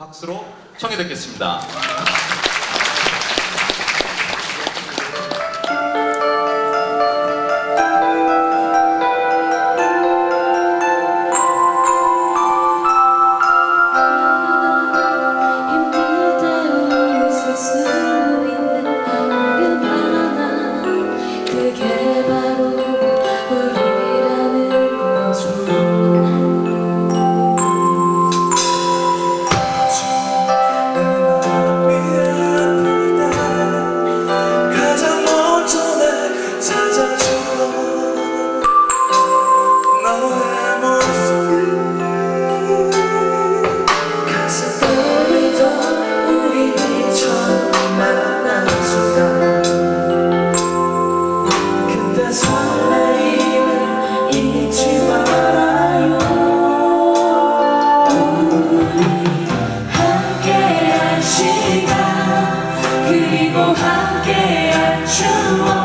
박수로 청해 듣겠습니다. 함께 춤을